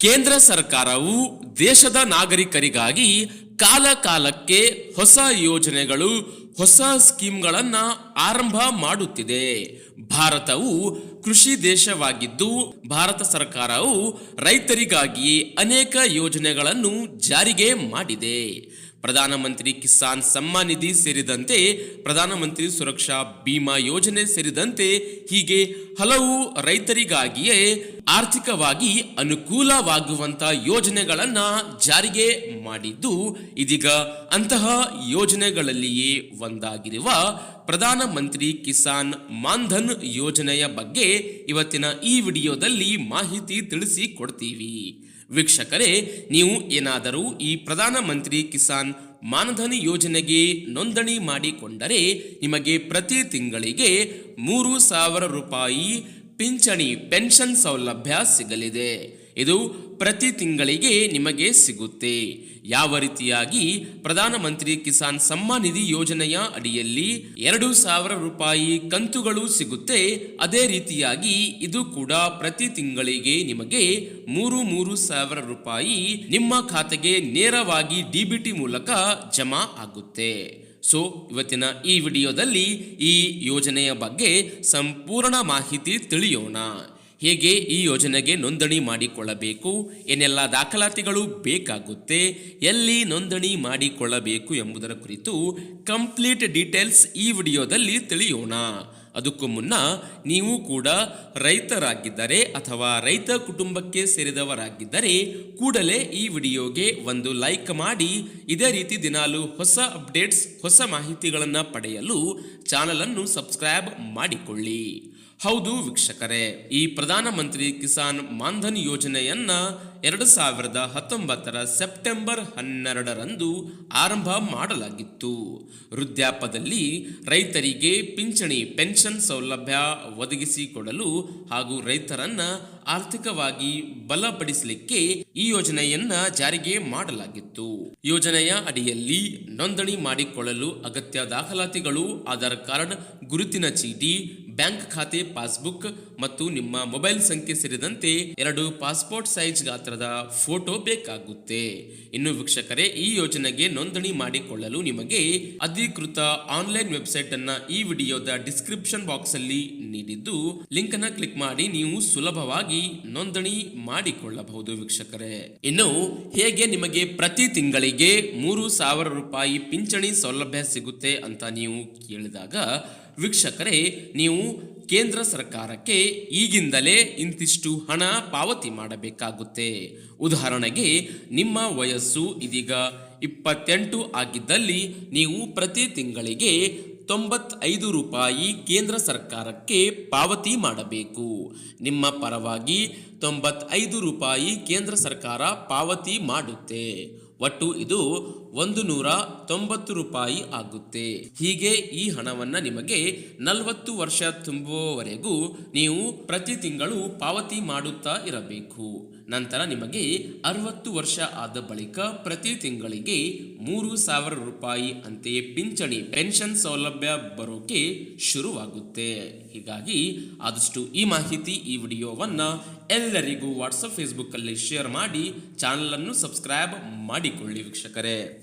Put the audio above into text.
ಕೇಂದ್ರ ಸರ್ಕಾರವು ದೇಶದ ನಾಗರಿಕರಿಗಾಗಿ ಕಾಲ ಕಾಲಕ್ಕೆ ಹೊಸ ಯೋಜನೆಗಳು, ಹೊಸ ಸ್ಕೀಮ್ಗಳನ್ನ ಆರಂಭ ಮಾಡುತ್ತಿದೆ. ಭಾರತವು ಕೃಷಿ ದೇಶವಾಗಿದ್ದು, ಭಾರತ ಸರ್ಕಾರವು ರೈತರಿಗಾಗಿ ಅನೇಕ ಯೋಜನೆಗಳನ್ನು ಜಾರಿಗೆ ಮಾಡಿದೆ. ಪ್ರಧಾನಮಂತ್ರಿ ಕಿಸಾನ್ ಸಮ್ಮಾನ್ ನಿಧಿ ಸೇರಿದಂತೆ, ಪ್ರಧಾನಮಂತ್ರಿ ಸುರಕ್ಷಾ ಬಿಮಾ ಯೋಜನೆ ಸೇರಿದಂತೆ ಹೀಗೆ ಹಲವು ರೈತರಿಗಾಗಿಯೇ ಆರ್ಥಿಕವಾಗಿ ಅನುಕೂಲವಾಗುವಂತ ಯೋಜನೆಗಳನ್ನ ಜಾರಿಗೆ ಮಾಡಿದ್ದು ಇದೀಗ ಅಂತಹ ಯೋಜನೆಗಳಲ್ಲಿಯೇ ಒಂದಾಗಿರುವ ಪ್ರಧಾನಮಂತ್ರಿ ಕಿಸಾನ್ ಮಾನ್ಧನ್ ಯೋಜನೆಯ ಬಗ್ಗೆ ಇವತ್ತಿನ ಈ ವಿಡಿಯೋದಲ್ಲಿ ಮಾಹಿತಿ ತಿಳಿಸಿ ಕೊಡ್ತೀವಿ ವೀಕ್ಷಕರೇ, ನೀವು ಏನಾದರೂ ಈ ಪ್ರಧಾನಮಂತ್ರಿ ಕಿಸಾನ್ ಮಾನಧನ ಯೋಜನೆಗೆ ನೋಂದಣಿ ಮಾಡಿಕೊಂಡರೆ ನಿಮಗೆ ಪ್ರತಿ ತಿಂಗಳಿಗೆ ಮೂರು ಸಾವಿರ ರೂಪಾಯಿ ಪಿಂಚಣಿ ಪೆನ್ಷನ್ ಸೌಲಭ್ಯ ಸಿಗಲಿದೆ. ಇದು ಪ್ರತಿ ತಿಂಗಳಿಗೆ ನಿಮಗೆ ಸಿಗುತ್ತೆ. ಯಾವ ರೀತಿಯಾಗಿ? ಪ್ರಧಾನಮಂತ್ರಿ ಕಿಸಾನ್ ಸಮ್ಮಾನ್ ನಿಧಿ ಯೋಜನೆಯ ಅಡಿಯಲ್ಲಿ ಎರಡು ಸಾವಿರ ರೂಪಾಯಿ ಕಂತುಗಳು ಸಿಗುತ್ತೆ. ಅದೇ ರೀತಿಯಾಗಿ ಇದು ಕೂಡ ಪ್ರತಿ ತಿಂಗಳಿಗೆ ನಿಮಗೆ ಮೂರು ಮೂರು ಸಾವಿರ ರೂಪಾಯಿ ನಿಮ್ಮ ಖಾತೆಗೆ ನೇರವಾಗಿ ಡಿಬಿಟಿ ಮೂಲಕ ಜಮಾ ಆಗುತ್ತೆ. ಸೊ, ಇವತ್ತಿನ ಈ ವಿಡಿಯೋದಲ್ಲಿ ಈ ಯೋಜನೆಯ ಬಗ್ಗೆ ಸಂಪೂರ್ಣ ಮಾಹಿತಿ ತಿಳಿಯೋಣ. ಹೇಗೆ ಈ ಯೋಜನೆಗೆ ನೋಂದಣಿ ಮಾಡಿಕೊಳ್ಳಬೇಕು, ಏನೆಲ್ಲ ದಾಖಲಾತಿಗಳು ಬೇಕಾಗುತ್ತೆ, ಎಲ್ಲಿ ನೋಂದಣಿ ಮಾಡಿಕೊಳ್ಳಬೇಕು ಎಂಬುದರ ಕುರಿತು ಕಂಪ್ಲೀಟ್ ಡೀಟೇಲ್ಸ್ ಈ ವಿಡಿಯೋದಲ್ಲಿ ತಿಳಿಯೋಣ. ಅದಕ್ಕೂ ಮುನ್ನ ನೀವು ಕೂಡ ರೈತರಾಗಿದ್ದರೆ ಅಥವಾ ರೈತ ಕುಟುಂಬಕ್ಕೆ ಸೇರಿದವರಾಗಿದ್ದರೆ ಕೂಡಲೇ ಈ ವಿಡಿಯೋಗೆ ಒಂದು ಲೈಕ್ ಮಾಡಿ, ಇದೇ ರೀತಿ ದಿನಾಲು ಹೊಸ ಅಪ್ಡೇಟ್ಸ್, ಹೊಸ ಮಾಹಿತಿಗಳನ್ನು ಪಡೆಯಲು ಚಾನಲನ್ನು ಸಬ್ಸ್ಕ್ರೈಬ್ ಮಾಡಿಕೊಳ್ಳಿ. ಹೌದು ವೀಕ್ಷಕರೇ, ಈ ಪ್ರಧಾನಮಂತ್ರಿ ಕಿಸಾನ್ ಮಾನ್ಧನ್ ಯೋಜನೆಯನ್ನ ಎರಡು ಸಾವಿರದ ಹತ್ತೊಂಬತ್ತರ ಸೆಪ್ಟೆಂಬರ್ ಹನ್ನೆರಡರಂದು ಆರಂಭ ಮಾಡಲಾಗಿತ್ತು. ವೃದ್ಧಾಪದಲ್ಲಿ ರೈತರಿಗೆ ಪಿಂಚಣಿ, ಪೆನ್ಷನ್ ಸೌಲಭ್ಯ ಒದಗಿಸಿಕೊಡಲು ಹಾಗೂ ರೈತರನ್ನ ಆರ್ಥಿಕವಾಗಿ ಬಲಪಡಿಸಲಿಕ್ಕೆ ಈ ಯೋಜನೆಯನ್ನ ಜಾರಿಗೆ ಮಾಡಲಾಗಿತ್ತು. ಯೋಜನೆಯ ಅಡಿಯಲ್ಲಿ ನೋಂದಣಿ ಮಾಡಿಕೊಳ್ಳಲು ಅಗತ್ಯ ದಾಖಲಾತಿಗಳು, ಆಧಾರ್ ಕಾರ್ಡ್, ಗುರುತಿನ ಚೀಟಿ ಬ್ಯಾಂಕ್ ಖಾತೆ, ಪಾಸ್ಬುಕ್ ಮತ್ತು ನಿಮ್ಮ ಮೊಬೈಲ್ ಸಂಖ್ಯೆ ಸೇರಿದಂತೆ ಎರಡು ಪಾಸ್ಪೋರ್ಟ್ ಸೈಜ್ ಗಾತ್ರದ ಫೋಟೋ ಬೇಕಾಗುತ್ತೆ. ಇನ್ನು ವೀಕ್ಷಕರೇ, ಈ ಯೋಜನೆಗೆ ನೋಂದಣಿ ಮಾಡಿಕೊಳ್ಳಲು ನಿಮಗೆ ಅಧಿಕೃತ ಆನ್ಲೈನ್ ವೆಬ್ಸೈಟ್ ಅನ್ನ ಈ ವಿಡಿಯೋದ ಡಿಸ್ಕ್ರಿಪ್ಷನ್ ಬಾಕ್ಸ್ ಅಲ್ಲಿ ನೀಡಿದ್ದು ಲಿಂಕ್ ಅನ್ನ ಕ್ಲಿಕ್ ಮಾಡಿ ನೀವು ಸುಲಭವಾಗಿ ನೋಂದಣಿ ಮಾಡಿಕೊಳ್ಳಬಹುದು ವೀಕ್ಷಕರೇ. ಇನ್ನು ಹೇಗೆ ನಿಮಗೆ ಪ್ರತಿ ತಿಂಗಳಿಗೆ ಮೂರು ಸಾವಿರ ರೂಪಾಯಿ ಪಿಂಚಣಿ ಸೌಲಭ್ಯ ಸಿಗುತ್ತೆ ಅಂತ ನೀವು ಕೇಳಿದಾಗ, ವೀಕ್ಷಕರೇ, ನೀವು ಕೇಂದ್ರ ಸರ್ಕಾರಕ್ಕೆ ಈಗಿಂದಲೇ ಇಂತಿಷ್ಟು ಹಣ ಪಾವತಿ ಮಾಡಬೇಕಾಗುತ್ತೆ. ಉದಾಹರಣೆಗೆ, ನಿಮ್ಮ ವಯಸ್ಸು ಇದೀಗ ಇಪ್ಪತ್ತೆಂಟು ಆಗಿದ್ದಲ್ಲಿ ನೀವು ಪ್ರತಿ ತಿಂಗಳಿಗೆ ತೊಂಬತ್ತೈದು ರೂಪಾಯಿ ಕೇಂದ್ರ ಸರ್ಕಾರಕ್ಕೆ ಪಾವತಿ ಮಾಡಬೇಕು. ನಿಮ್ಮ ಪರವಾಗಿ ತೊಂಬತ್ತೈದು ರೂಪಾಯಿ ಕೇಂದ್ರ ಸರ್ಕಾರ ಪಾವತಿ ಮಾಡುತ್ತೆ. ಒಟ್ಟು ಇದು ಒಂದು ನೂರ ತೊಂಬತ್ತು ರೂಪಾಯಿ ಆಗುತ್ತೆ. ಹೀಗೆ ಈ ಹಣವನ್ನ ನಿಮಗೆ ನಲವತ್ತು ವರ್ಷ ತುಂಬುವವರೆಗೂ ನೀವು ಪ್ರತಿ ತಿಂಗಳು ಪಾವತಿ ಮಾಡುತ್ತಾ ಇರಬೇಕು. ನಂತರ ನಿಮಗೆ ಅರವತ್ತು ವರ್ಷ ಆದ ಬಳಿಕ ಪ್ರತಿ ತಿಂಗಳಿಗೆ ಮೂರು ಸಾವಿರ ರೂಪಾಯಿ ಅಂತೆಯೇ ಪಿಂಚಣಿ, ಪೆನ್ಷನ್ ಸೌಲಭ್ಯ ಬರೋಕೆ ಶುರುವಾಗುತ್ತೆ. ಹೀಗಾಗಿ ಆದಷ್ಟು ಈ ಮಾಹಿತಿ ಈ ವಿಡಿಯೋವನ್ನು ಎಲ್ಲರಿಗೂ ವಾಟ್ಸಪ್ ಫೇಸ್ಬುಕ್ಕಲ್ಲಿ ಶೇರ್ ಮಾಡಿ ಚಾನಲನ್ನು ಸಬ್ಸ್ಕ್ರೈಬ್ ಸಬ್ಸ್ಕ್ರೈಬ್ ಮಾಡಿಕೊಳ್ಳಿ ವೀಕ್ಷಕರೇ.